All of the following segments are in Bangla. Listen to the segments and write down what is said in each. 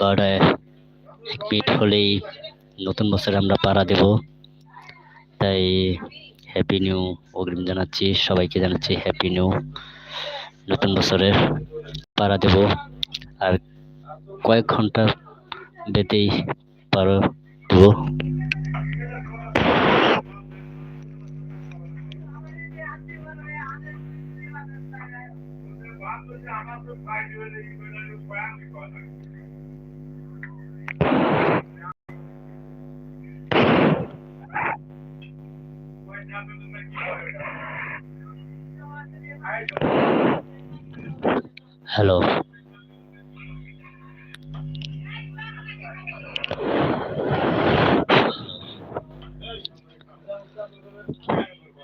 বারোটায় এক হলেই নতুন বছরে আমরা পাড়া দেব। তাই হ্যাপি নিউ অগ্রিম জানাচ্ছি, সবাইকে জানাচ্ছি হ্যাপি নিউ নতুন বছরের পাড়া দেব। আর কয়েক ঘণ্টা বেতেই পাড়া দেব। হ্যালো আশা আছেন।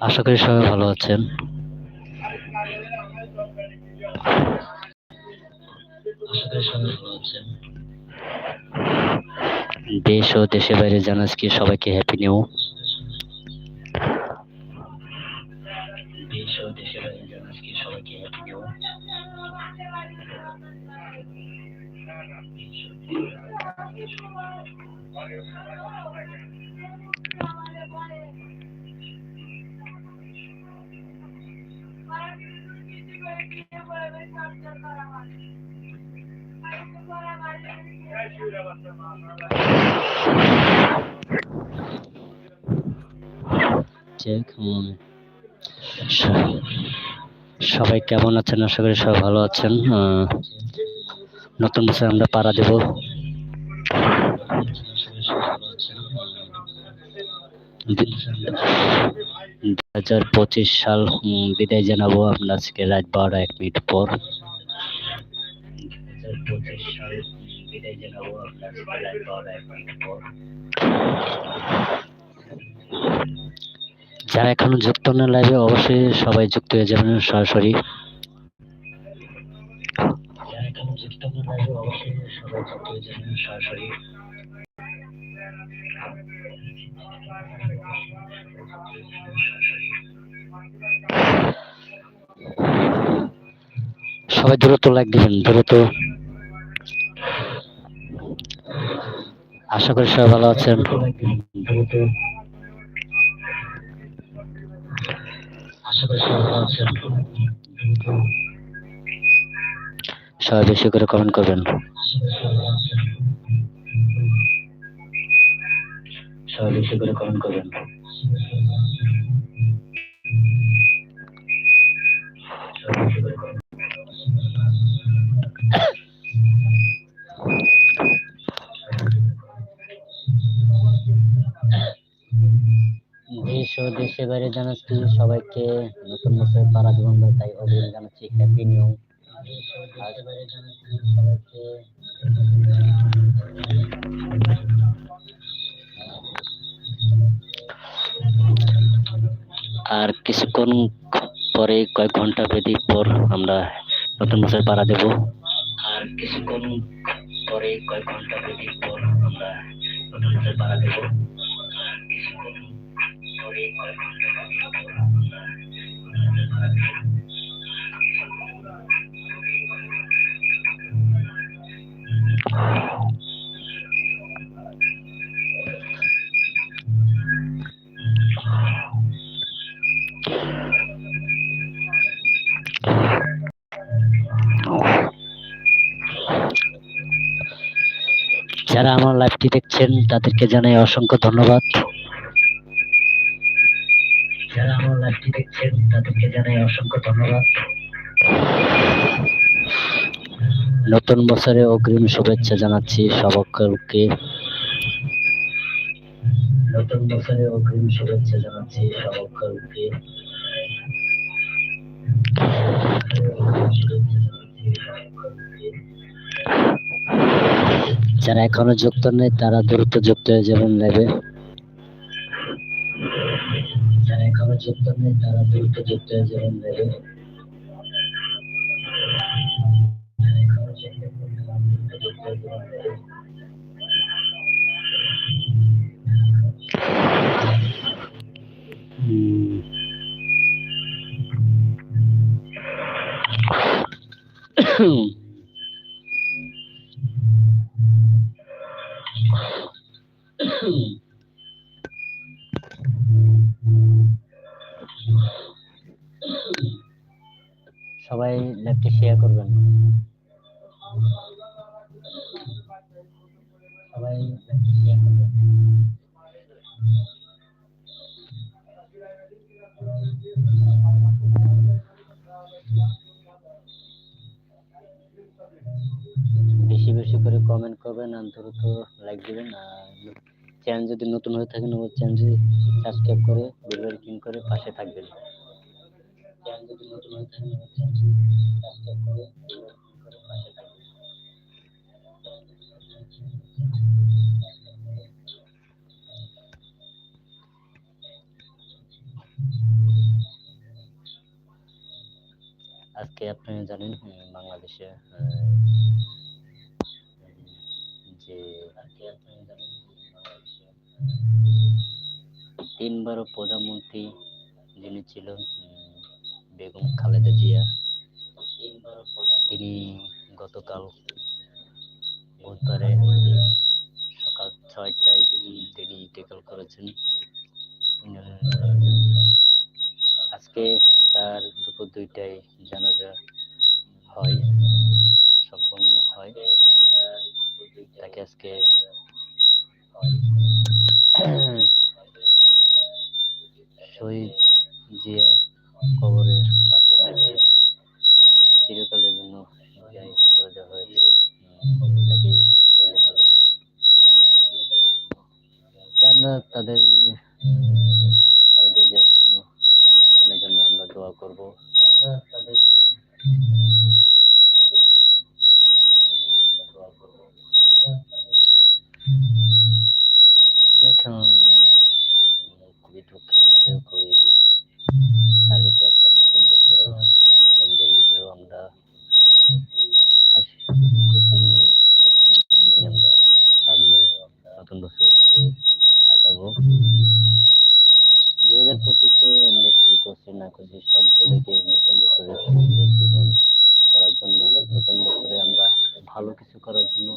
আশা করি সবাই ভালো আছেন। দেশ ও দেশের বাইরে জানাচ্ছি সবাইকে হ্যাপি নিউ সবাই কেমন আছেন? আশা করি সবাই ভালো আছেন। নতুন বছর আমরা পাড়া দেব। হাজার পঁচিশ সাল বিদায় জানাব আমরা আজকে রাত বারোটা এক মিনিট পর। যারা এখনও যুক্ত না লাইভে অবশ্যই সবাই যুক্ত হয়ে যাবেন সরাসরি। যারা এখনও যুক্ত না অবশ্যই সবাই যুক্ত হয়ে যাবেন সরাসরি। সবাই দ্রুত লাইক দিবেন দ্রুত আশা করি সবাই ভালো আছেন। আশা করি সবাই ভালো আছেন। সবাই বেশি করে কমেন্ট করবেন। সবাই বেশি করে কমেন্ট দেশের জানাচ্ছি সবাইকে। নতুন বছরের পাড়া জীবন তাই অভিযোগ জানাচ্ছি। হ্যাপি নিউ সবাইকে আর কিছুক্ষণ পরে কয়েক ঘণ্টা বেদি পর আমরা নতুন বছর পাড়া দেব। আর কিছুক্ষণ পরে কয়েক ঘণ্টা বেদি পর আমরা নতুন বছর পাড়া দেব। যারা আমার লাইভটি দেখছেন, তাদেরকে জানাই অসংখ্য ধন্যবাদ। যারা আমার লাইভটি দেখছেন, তাদেরকে জানাই অসংখ্য ধন্যবাদ। নতুন বছরে অগ্রিম শুভেচ্ছা জানাচ্ছি সকলকে নতুন বছরে অগ্রিম শুভেচ্ছা জানাচ্ছি সকলকে যুক্ত যারা এখনও যুক্ত নেই, তারা দ্রুত যুক্ত হয়ে যাবেন লাইভে। যারা এখনও যুক্ত নেই, তারা দ্রুত যুক্ত হয়ে। সবাই লাইভটি শেয়ার করবেন। সবাই বেশি বেশি করে কমেন্ট করবেন দ্রুত লাইক দিবেন আর চ্যানেল যদি নতুন হয়ে থাকেন আমার চ্যানেলটি সাবস্ক্রাইব করে বেল আইকন করে পাশে থাকবেন। যদি নতুন হয়ে থাকেন আমার চ্যানেলটি সাবস্ক্রাইব করে বেল আইকন করে পাশে থাকবেন। আজকে আপনি জানেন বাংলাদেশে যে আজকে আপনি জানেন তিনবার প্রধানমন্ত্রী যিনি ছিলেন বেগম খালেদা জিয়া, তিনি গতকাল বুধবারে সকাল ছয়টায় তিনি ইন্তেকাল করেছেন। আজকে তার দুপুর দুইটায় জানাজা হয়, সম্পন্ন হয়। তাকে আজকে শহীদ জিয়া কবরের পাশে তাকে চিরকালের জন্য করে দেওয়া হয়েছে। আমরা তাদের জন্য ছেলের জন্য আমরা দোয়া করব আমরা তাদের দোয়া করব দেখুন খুবই দুঃখের মাঝেও খুবই তার ভিতরে একটা নতুন বছর আনন্দের ভিতরেও আমরা হাসি খুশি নিয়ে দুঃখ নিয়ে আমরা সামনে নতুন বছরকে আগাবো দুই হাজার পঁচিশে আমরা কি করছি না করছি সব ভুলে গিয়ে নতুন বছরে সুন্দর জীবন করার জন্য নতুন বছরে আমরা ভালো কিছু করার জন্য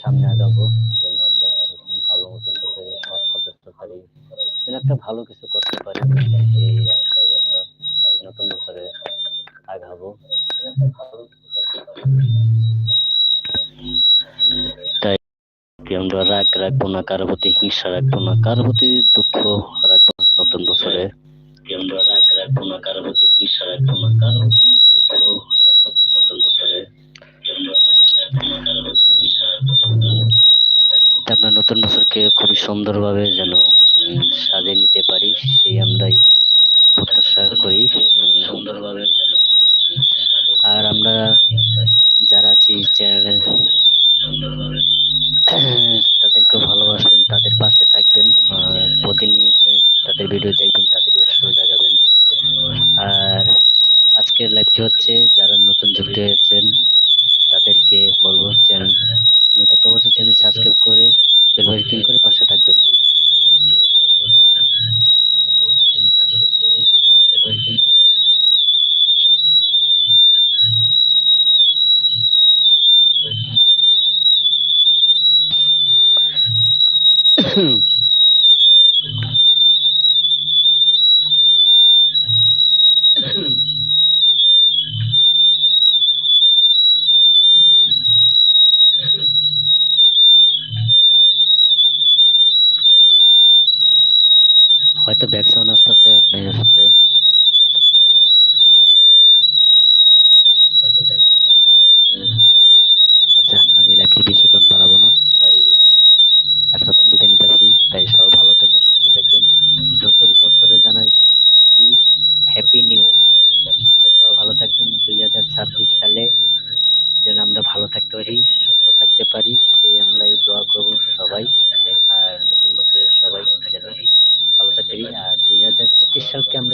সামনে আগাবো যেন আমরা সবসময় ভালো মতো চলতে সৎ সচেষ্ট পারি যেন একটা ভালো কিছু করতে পারি এই আশায় আমরা নতুন বছরে আগাবো তাই আমরা রাগ রাখব না কারও প্রতি হিংসা রাখব না কারও প্রতি দুঃখ রাখব নতুন বছরে। আমরা রাগ রাখব না কারও প্রতি হিংসা রাখব না কারও নতুন আমরা নতুন বছরকে খুবই সুন্দরভাবে যেন সাজিয়ে নিতে পারি, সেই আমরাই প্রত্যাশা করি সুন্দরভাবে যেন আর আমরা যারা আছি চ্যানেলে তাদেরকে ভালোবাসবেন তাদের পাশে থাকবেন আর প্রতিনিয়ত তাদের ভিডিও দেখবেন, তাদের উৎসাহ জাগাবেন আর আজকের লাইভটি হচ্ছে, যারা নতুন যুক্ত হয়েছেন, তাদেরকে বলব চ্যানেল তুমি তো অবশ্যই চ্যানেল সাবস্ক্রাইব করে বেল বাটন করে পাশে থাকবেন। হয়তো ব্যাক সাউন্ড আসতেছে আপনার সাথে হয়তো back sound আসতেছে। আচ্ছা আমি লাইভটি বেশিক্ষণ বাড়াবো না তাই আমি আজকে নতুন বিদায় নিতেছি তাই সবাই ভালো থাকবেন সুস্থ থাকবেন নতুন বছরে জানাই হ্যাপি নিউ তাই সবাই ভালো থাকবেন দুই হাজার ছাব্বিশ সালে যেন আমরা ভালো থাকতে পারি সুস্থ থাকতে পারি সেই আমরাই দোয়া করব সবাই আর নতুন বছরে সবাই যেন ভালো থাকতে পারি আর দুই হাজার